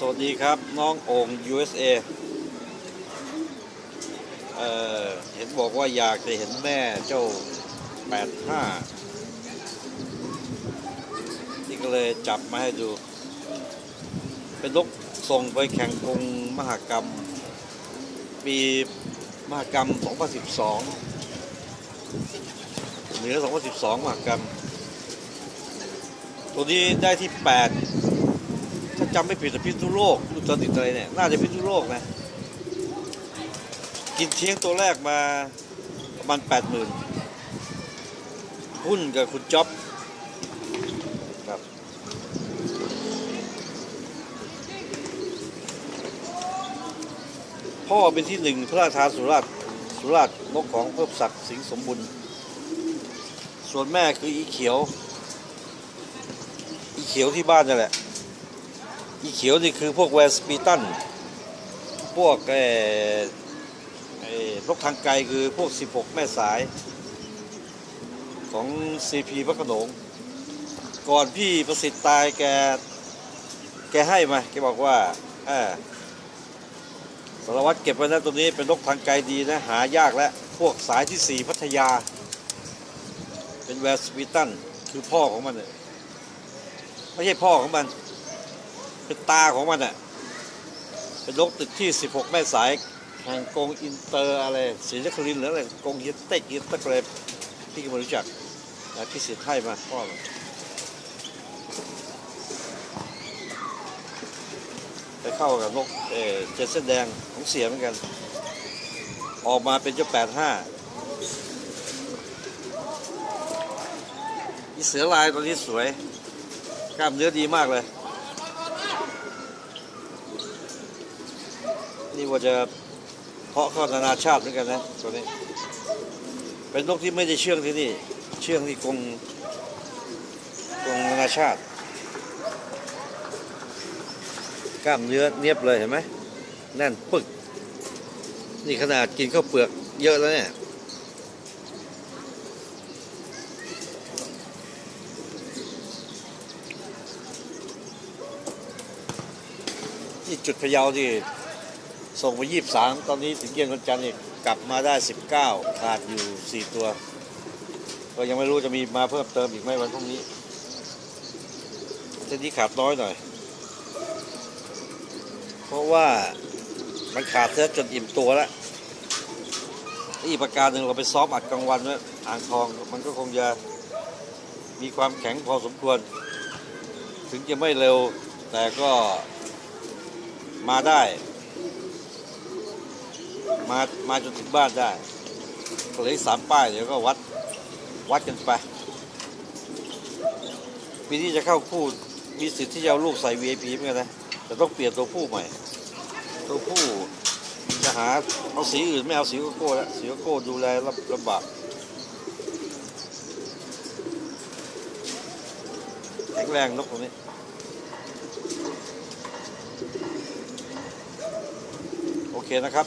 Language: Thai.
สวัสดีครับ น้ององ USA เอ่อเห็นบอกว่าอยากจะเห็นแม่เจ้า 85 นี่ก็เลยจับมาให้ดู เป็นนกส่งไปแข่งกงมหกรรม ปีมหกรรม 2012 เหนือ 2012 มหกรรม ตัวนี้ได้ที่ 8 ถ้าจำไม่ผิดแต่พิษณุโลกอุตรดิตถ์อะไรเนี่ยน่าจะพิษณุโลกนะกินเที่ยงตัวแรกมาประมาณ80,000หุ้นกับคุณจ๊อบครับพ่อเป็นที่หนึ่งพระราชาสุราษฎร์สุราษฎร์นกของเพิ่มศักดิ์สิงสมบุญส่วนแม่คืออีเขียว อีเขียวที่บ้านนั่นแหละ อีเขียวนี่คือพวกแวสปีตัน พวกเอ่อไอ้นกทางไกลคือพวก 16 แม่สายของ CP พระโขนง ก่อนพี่ประสิทธิ์ตายแก แกให้มา แกบอกว่าสารวัตรเก็บไว้นะตัวนี้เป็นนกทางไกลดีนะ หายากแล้ว พวกสายที่ 4 พัทยา เป็นแวสปีตัน คือพ่อของมันเนี่ยไม่ใช่พ่อของมัน เป็นตาของมันอะเป็นนกตึกที่ 16 แม่สายแห่งกงอินเตอร์อะไรศรีนครินหรืออะไรกงเฮียเต็กเฮียเต็กอะไรพี่ก็ไม่รู้จักนะพี่เสียให้มาพ่อมันไปเข้ากับนกเอเจดเส้นแดงของเสียเหมือนกัน ออกมาเป็นเจ้า85อีเสือลายตัวนี้สวย กล้ามเนื้อดีมากเลย นี่ว่าจะเพาะเข้านานาชาติเหมือนกันนะตัวนี้ เป็นนกที่ไม่ได้เชื่องที่นี่ เชื่องที่กรงกรงนานาชาติ กล้ามเนื้อเนียบเลยเห็นไหมแน่นปึก นี่ขนาดกินข้าวเปลือกเยอะแล้วเนี่ยที่จุดพะเยาที่ ส่งไปยี่สามตอนนี้ถึงเกียงกันจันทร์นี่กลับมาได้สิบเก้าขาดอยู่สี่ตัว ก็ยังไม่รู้จะมีมาเพิ่มเติมอีกไหมวันพรุ่งนี้เส้นนี้ขาดน้อยหน่อย เพราะว่ามันขาดเสื้อจนอิ่มตัวแล้วอีกประการหนึ่งเราไปซ้อมอัดกลางวันไว้อ่างทองมันก็คงจะมีความแข็งพอสมควร ถึงจะไม่เร็วแต่ก็มาได้ มามาจนถึงบ้านได้เหลือสามป้ายเดี๋ยวก็วัดวัดกันไปปีนี้จะเข้าคู่มีสิทธิ์ที่จะเอาลูกใส่ VIP เหมือนกันนะแต่ต้องเปลี่ยนตัวผู้ใหม่ ตัวผู้จะหาเอาสีอื่นไม่เอาสีโกโก้แล้วสีโกโก้ดูแลลำบากแข็งแรงนกตัวนี้โอเคนะครับ